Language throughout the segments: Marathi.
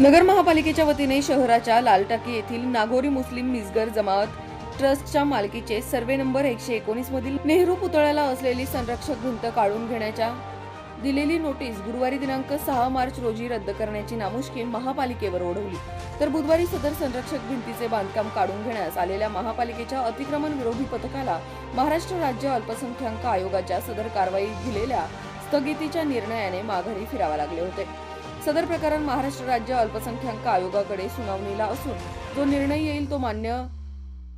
नगर महापालिकेच्या वतीने शहराच्या लालटाकी येथील नागोरी मुस्लिम मिसगर जमावत ट्रस्टच्या मालकीचे सर्वे नंबर एकशे एकोणीस मधील नेहरू पुतळ्याला असलेली संरक्षक भिंत काढून घेण्याच्या दिलेली नोटीस गुरुवारी दिनांक सहा मार्च रोजी रद्द करण्याची नामुष्की महापालिकेवर ओढवली. तर बुधवारी सदर संरक्षक भिंतीचे बांधकाम काढून घेण्यास आलेल्या महापालिकेच्या अतिक्रमण विरोधी पथकाला महाराष्ट्र राज्य अल्पसंख्याक आयोगाच्या सदर कारवाई दिलेल्या स्थगितीच्या निर्णयाने माघारी फिरावा लागले होते. सदर प्रकरण महाराष्ट्र राज्य अल्पसंख्याक आयोगाकडे सुनावणीला असून जो निर्णय येईल तो मान्य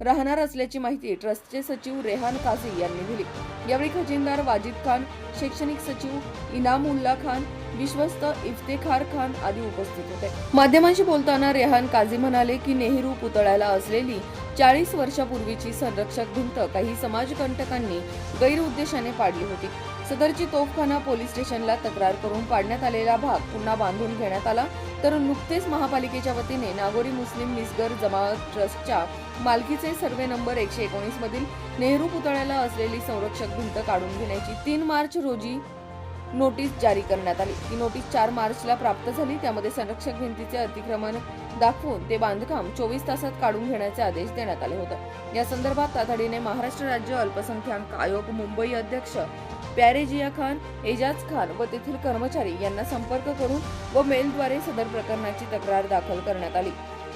राहणार असल्याची माहिती ट्रस्टचे सचिव रेहान काझी यांनी दिली. यावेळी खजिनदार वाजिद खान शैक्षणिक सचिव इनामुल्ला खान विश्वस्त इफ्तेखार खान आदी उपस्थित होते. माध्यमांशी बोलताना रेहान काझी म्हणाले की नेहरू पुतळ्याला असलेली चाळीस वर्षापूर्वीची संरक्षक भिंत काही समाजकंटकांनी गैरउद्देशाने पाडली होती. सदरची तोफखाना पोलीस स्टेशनला तक्रार करून पाडण्यात आलेला भाग पुन्हा बांधून घेण्यात आला. तर नुकतेच महापालिकेच्या वतीने नागोरी मुस्लिम निसगर जमाअत ट्रस्टच्या मालकीचे सर्वे नंबर एकशे एकोणीस मधील नेहरू पुतळ्याला असलेली संरक्षक भिंत काढून घेण्याची तीन मार्च रोजी नोटीस जारी करण्यात आली. ही नोटीस चार मार्चला प्राप्त झाली. त्यामध्ये संरक्षक भिंतीचे अतिक्रमण दाखवून ते बांधकाम चोवीस तासात काढून घेण्याचे आदेश देण्यात आले होते. या संदर्भात तातडीने महाराष्ट्र राज्य अल्पसंख्याक आयोग मुंबई अध्यक्ष प्यारेजिया खान एजाज खान व तेथील कर्मचारी यांना संपर्क करून व मेलद्वारे सदर प्रकरणाची तक्रार दाखल करण्यात आली.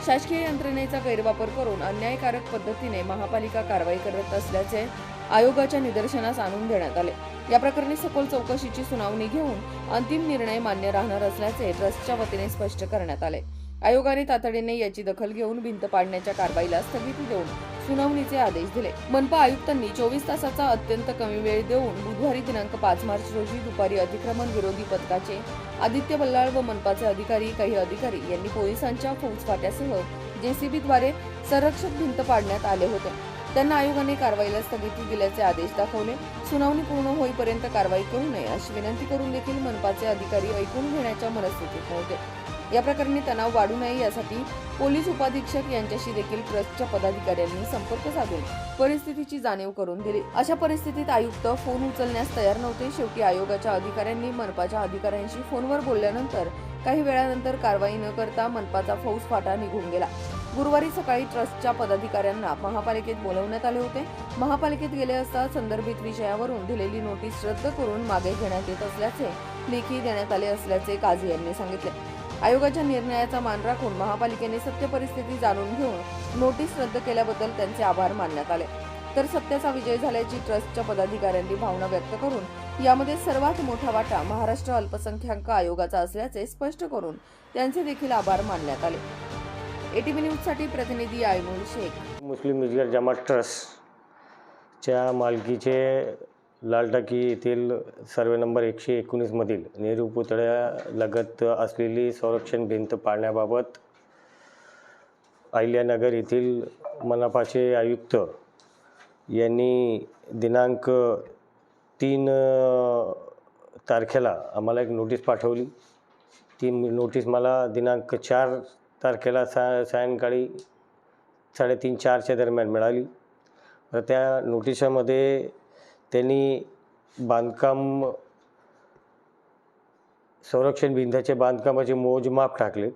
शासकीय यंत्रणेचा गैरवापर करून अन्यायकारक पद्धतीने महापालिका कारवाई करत असल्याचे आयोगाच्या निदर्शनास आणून देण्यात आले. या प्रकरणी सखोल चौकशीची सुनावणी घेऊन अंतिम निर्णय मान्य राहणार असल्याचे ट्रस्टच्या वतीने स्पष्ट करण्यात आले. आयोगाने तातडीने याची दखल घेऊन भिंत पाडण्याच्या कारवाईला स्थगिती देऊन सुनावणीचे आदेश दिले. मनपा आयुक्तांनी चोवीस तासाचा अत्यंत कमी वेळ देऊन बुधवारी दिनांक पाच मार्च रोजी दुपारी अतिक्रमण विरोधी पथकाचे आदित्य बल्लाळ व मनपाचे अधिकारी काही अधिकारी यांनी पोलिसांच्या फौजफाट्यासह जेसीबीद्वारे संरक्षक भिंत पाडण्यात आले होते. त्यांना आयोगाने कारवाईला स्थगिती दिल्याचे आदेश दाखवले. सुनावणी पूर्ण होईपर्यंत कारवाई करू नये अशी विनंती करून देखील मनपाचे अधिकारी ऐकून घेण्याच्या मनस्थितीत नव्हते. या प्रकरणी तणाव वाढू नये यासाठी पोलीस उपाधीक्षक यांच्याशी देखील ट्रस्टच्या पदाधिकाऱ्यांनी संपर्क साधून परिस्थितीची जाणीव करून दिली. अशा परिस्थितीत आयुक्त फोन उचलण्यास तयार नव्हते. शेवटी आयोगाच्या अधिकाऱ्यांनी मनपाच्या अधिकाऱ्यांशी फोनवर बोलल्यानंतर काही वेळानंतर कारवाई न करता मनपाचा फौज फाटा निघून गेला. गुरुवारी सकाळी ट्रस्टच्या पदाधिकाऱ्यांना महापालिकेत बोलवण्यात आले होते. महापालिकेत गेले असता संदर्भित विषयावरून दिलेली नोटीस रद्द करून मागे घेण्यात येत असल्याचे लेखी देण्यात आले असल्याचे काझी यांनी सांगितले. आयोगाच्या निर्णयाचा मान राखून महापालिकेने सत्य परिस्थिती जाणून घेऊन नोटीस रद्द केल्याबद्दल त्यांचे आभार मानण्यात आले. तर सत्याचा विजय झाल्याची ट्रस्टच्या पदाधिकाऱ्यांनी भावना व्यक्त करून यामध्ये सर्वात मोठा वाटा महाराष्ट्र अल्पसंख्याक आयोगाचा असल्याचे स्पष्ट करून त्यांचे देखील आभार मानण्यात आले. एटीव्ही न्यूजसाठी प्रतिनिधी आयनुल शेख. मुस्लिम मिजगर जमात ट्रस्टच्या मालकीचे लालटाकी येथील सर्वे नंबर एकशे एकोणीसमधील नेहरू पुतळ्यालगत असलेली संरक्षण भिंत पाळण्याबाबत अहिल्यानगर येथील मनपाचे आयुक्त यांनी दिनांक तीन तारखेला आम्हाला एक नोटीस पाठवली. ती नोटीस मला दिनांक चार तारखेला सा सायंकाळी साडेतीन चारच्या दरम्यान मिळाली. तर त्या नोटिसामध्ये त्यांनी बांधकाम संरक्षण भिंताच्या बांधकामाचे मोजमाप टाकले.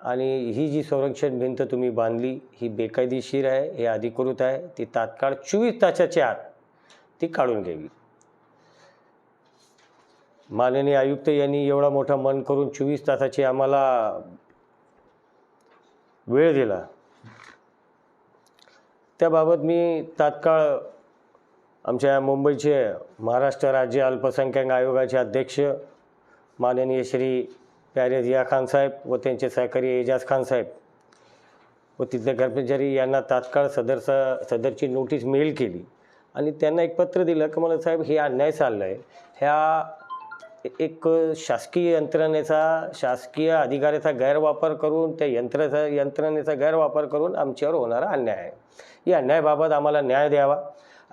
आणि ही जी संरक्षण भिंत तुम्ही बांधली ही बेकायदेशीर आहे हे अधिकृत आहे. ती तात्काळ चोवीस तासाच्या आत ती काढून घ्यावी. माननीय आयुक्त यांनी एवढा मोठा मन करून चोवीस तासाची आम्हाला वेळ दिला. त्याबाबत मी तात्काळ आमच्या मुंबईचे महाराष्ट्र राज्य अल्पसंख्याक आयोगाचे अध्यक्ष माननीय श्री प्यारे खान साहेब व त्यांचे सहकारी एजाज खान साहेब व तिथले कर्मचारी यांना तात्काळ सदर सदरची नोटीस मेल केली. आणि त्यांना एक पत्र दिलं की मला साहेब हे अन्याय चाललं आहे ह्या एक शासकीय यंत्रणेचा शासकीय अधिकाऱ्याचा गैरवापर करून त्या यंत्राचा यंत्रणेचा गैरवापर करून आमच्यावर होणारा अन्याय आहे. या अन्यायाबाबत आम्हाला न्याय द्यावा.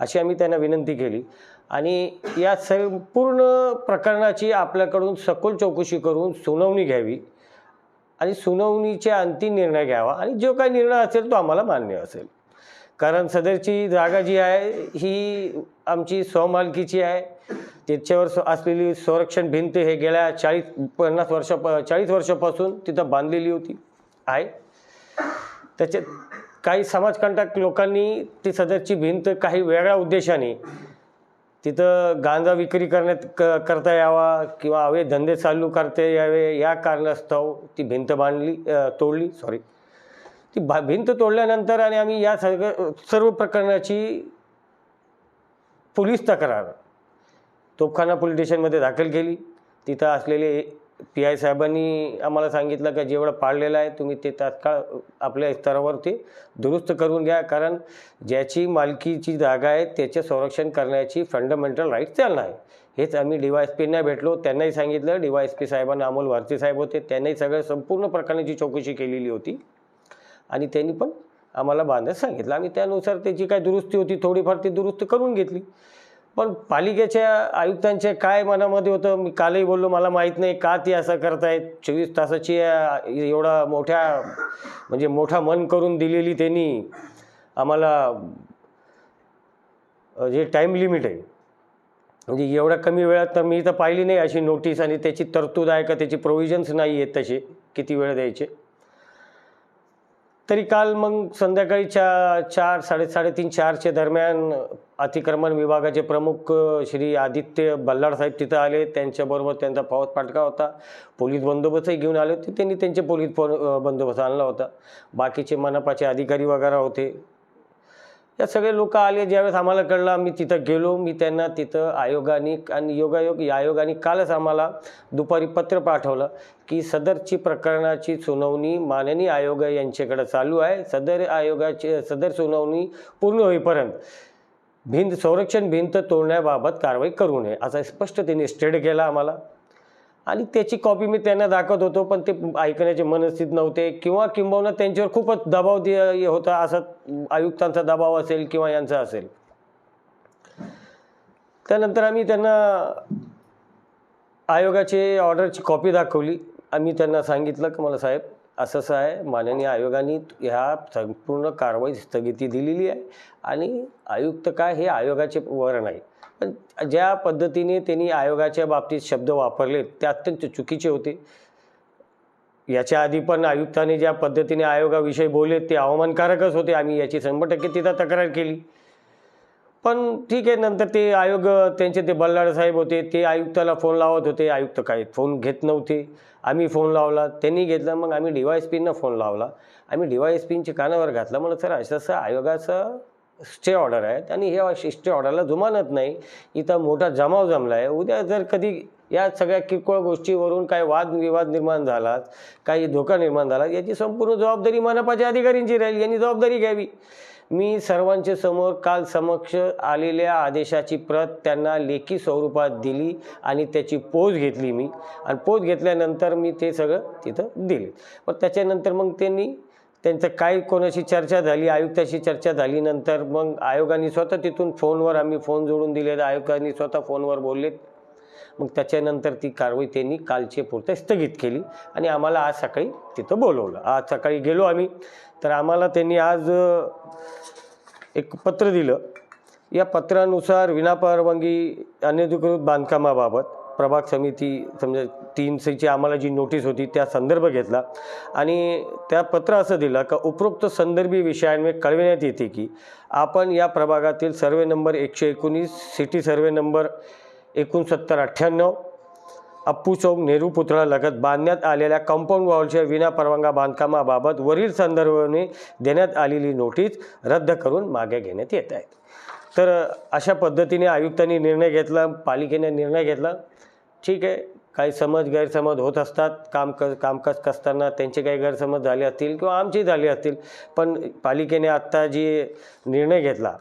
अशी आम्ही त्यांना विनंती केली. आणि या संपूर्ण प्रकरणाची आपल्याकडून सखोल चौकशी करून सुनावणी घ्यावी आणि सुनावणीचा अंतिम निर्णय घ्यावा आणि जो काही निर्णय असेल तो आम्हाला मान्य असेल. कारण सदरची जागा जी आहे ही आमची स्वमालकीची आहे. त्याच्यावर असलेली संरक्षण भिंत हे गेल्या चाळीस पन्नास वर्षा चाळीस वर्षापासून तिथं बांधलेली होती आहे. त्याच्यात काही समाजकंटक लोकांनी ती सदरची भिंत काही वेगळ्या उद्देशाने तिथं गांजा विक्री करण्यात क करता यावा किंवा हवे धंदे चालू करता यावे या कारणास्तव ती भिंत बांधली तोडली सॉरी ती भा भिंत तोडल्यानंतर आणि आम्ही या सगळं सर्व प्रकरणाची पोलीस तक्रार. तोपखाना पोलीस स्टेशनमध्ये दाखल केली. तिथं असलेले पी आय साहेबांनी आम्हाला सांगितलं का जेवढं पाळलेलं आहे तुम्ही ते तात्काळ आपल्या स्तरावर ते दुरुस्त करून घ्या. कारण ज्याची मालकीची जागा आहे त्याचे संरक्षण करण्याची फंडामेंटल राईट त्यांना आहे. हेच आम्ही डी वाय एस पींना भेटलो त्यांनाही सांगितलं. डी वाय एस पी साहेबांना अमोल भारती साहेब होते त्यांनाही सगळं संपूर्ण प्रकरणाची चौकशी केलेली होती. आणि त्यांनी पण आम्हाला बांधत सांगितलं. आम्ही त्यानुसार त्याची काय दुरुस्ती होती थोडीफार ती दुरुस्त करून घेतली. पण पालिकेच्या आयुक्तांच्या काय मनामध्ये होतं? मी कालही बोललो मला माहीत नाही का ती असं करतायत? चोवीस तासाची एवढा मोठ्या म्हणजे मोठा मन करून दिलेली त्यांनी आम्हाला जे टाईम लिमिट आहे. म्हणजे एवढ्या कमी वेळात तर मी तर पाहिली नाही अशी नोटीस आणि त्याची तरतूद आहे का? त्याची प्रोव्हिजन्स नाही आहेत तसे किती वेळ द्यायचे? तरी काल मग संध्याकाळी चा चार साडे साडेतीन चारच्या दरम्यान अतिक्रमण विभागाचे प्रमुख श्री आदित्य बल्लाळ साहेब तिथं आले. त्यांच्याबरोबर त्यांचा पावत पाटका होता. पोलीस बंदोबस्तही घेऊन आले होते. त्यांनी त्यांचे पोलीस बंदोबस्त आणला होता. बाकीचे मनपाचे अधिकारी वगैरे होते. या सगळे लोक आले ज्यावेळेस आम्हाला कळलं आम्ही तिथं गेलो मी त्यांना तिथं आयोगाने आणि योगायोग या आयोगाने कालच आम्हाला दुपारी पत्र पाठवलं की सदरची प्रकरणाची सुनावणी माननीय आयोग यांच्याकडे चालू आहे. सदर आयोगाची सदर सुनावणी पूर्ण होईपर्यंत भिंत संरक्षण भिंत तोडण्याबाबत कारवाई करू नये असा स्पष्ट त्यांनी स्टेट केला आम्हाला. आणि त्याची कॉपी मी त्यांना दाखवत होतो पण ते ऐकण्याचे मनस्थित नव्हते. किंवा किंबहुना त्यांच्यावर खूपच दबाव दे होता असा आयुक्तांचा दबाव असेल किंवा यांचा असेल. त्यानंतर आम्ही त्यांना आयोगाचे ऑर्डरची कॉपी दाखवली. आम्ही त्यांना सांगितलं की मला साहेब असं असं आहे माननीय आयोगाने ह्या संपूर्ण कारवाई स्थगिती दिलेली आहे आणि आयुक्त काय हे आयोगाचे वरण आहे. ज्या पद्धतीने त्यांनी आयोगाच्या बाबतीत शब्द वापरले ते अत्यंत चुकीचे होते. याच्या आधी पण आयुक्तांनी ज्या पद्धतीने आयोगाविषयी बोलले ते अवमानकारकच होते. आम्ही याची शंभर टक्के तिथं तक्रार केली. पण ठीक आहे नंतर ते आयोग त्यांचे ते बल्लाळ साहेब होते ते आयुक्ताला फोन लावत होते. आयुक्त काय फोन घेत नव्हते. आम्ही फोन लावला त्यांनी घेतला मग आम्ही डी वाय एस पींना फोन लावला. आम्ही डी वाय एस पींच्या कानावर घातला. म्हणलं सर असं असं आयोगाचं स्टे ऑर्डर आहेत आणि हे स्टे ऑर्डरला जुमानत नाही. इथं मोठा जमाव जमला आहे उद्या जर कधी या सगळ्या किरकोळ गोष्टीवरून काही वादविवाद निर्माण झाला काही धोका निर्माण झाला याची संपूर्ण जबाबदारी मनपाच्या अधिकाऱ्यांची राहील. यांनी जबाबदारी घ्यावी. मी सर्वांच्या समोर काल समक्ष आलेल्या आदेशाची प्रत त्यांना लेखी स्वरूपात दिली आणि त्याची पोच घेतली मी. आणि पोच घेतल्यानंतर मी ते सगळं तिथं दिले. पण त्याच्यानंतर मग त्यांनी त्यांचं काय कोणाशी चर्चा झाली आयुक्ताशी चर्चा झाली नंतर मग आयोगाने स्वतः तिथून फोनवर आम्ही फोन जोडून दिले आयोगाने स्वतः फोनवर बोललेत. मग त्याच्यानंतर ती कारवाई त्यांनी कालचे पुरते स्थगित केली आणि आम्हाला आज सकाळी तिथं बोलवलं. आज सकाळी गेलो आम्ही. तर आम्हाला त्यांनी आज एक पत्र दिलं. या पत्रानुसार विनापरवानगी अनधिकृत बांधकामाबाबत प्रभाग समिती समजा तीन सीची आम्हाला जी नोटीस होती त्या संदर्भ घेतला. आणि त्या पत्र असं दिलं का उपरोक्त संदर्भी विषयांवर कळविण्यात येते की आपण या प्रभागातील सर्वे नंबर एकशे एकोणीस सिटी सर्वे नंबर एकोणसत्तर अठ्ठ्याण्णव अप्पू चौक नेहरू पुतळा लगत बांधण्यात आलेल्या कंपाऊंड वॉलच्या विनापरवाना बांधकामाबाबत वरील संदर्भाने देण्यात आलेली नोटीस रद्द करून मागे घेण्यात येत आहेत तर अशा पद्धतीने आयुक्तांनी निर्णय घेतला पालिकेने निर्णय घेतला. ठीक आहे काही समज गैरसमज होत असतात काम क कामकाज करताना त्यांचे काही गैरसमज झाले असतील किंवा आमची झाले असतील पण पालिकेने आत्ता जी निर्णय घेतला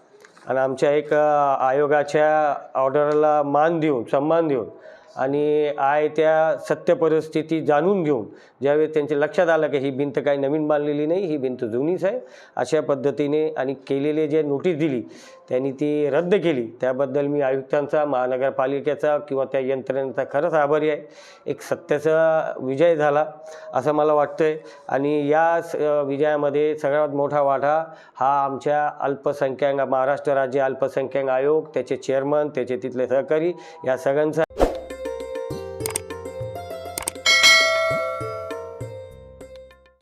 आणि आमच्या एक आयोगाच्या ऑर्डरला मान देऊन सन्मान देऊन आणि आहे त्या सत्य परिस्थिती जाणून घेऊन ज्यावेळेस त्यांच्या लक्षात आलं की ही भिंत काही नवीन बांधलेली नाही ही भिंत जुनीच आहे अशा पद्धतीने आणि केलेले जे नोटीस दिली त्यांनी ती रद्द केली. त्याबद्दल मी आयुक्तांचा महानगरपालिकेचा किंवा त्या यंत्रणेचा खरंच आभारी आहे. एक सत्याचा विजय झाला असं मला वाटतं आहे आणि या स विजयामध्ये सगळ्यात मोठा वाटा हा आमच्या अल्पसंख्याक महाराष्ट्र राज्य अल्पसंख्याक आयोग त्याचे चेअरमन त्याचे तिथले सहकारी या सगळ्यांचा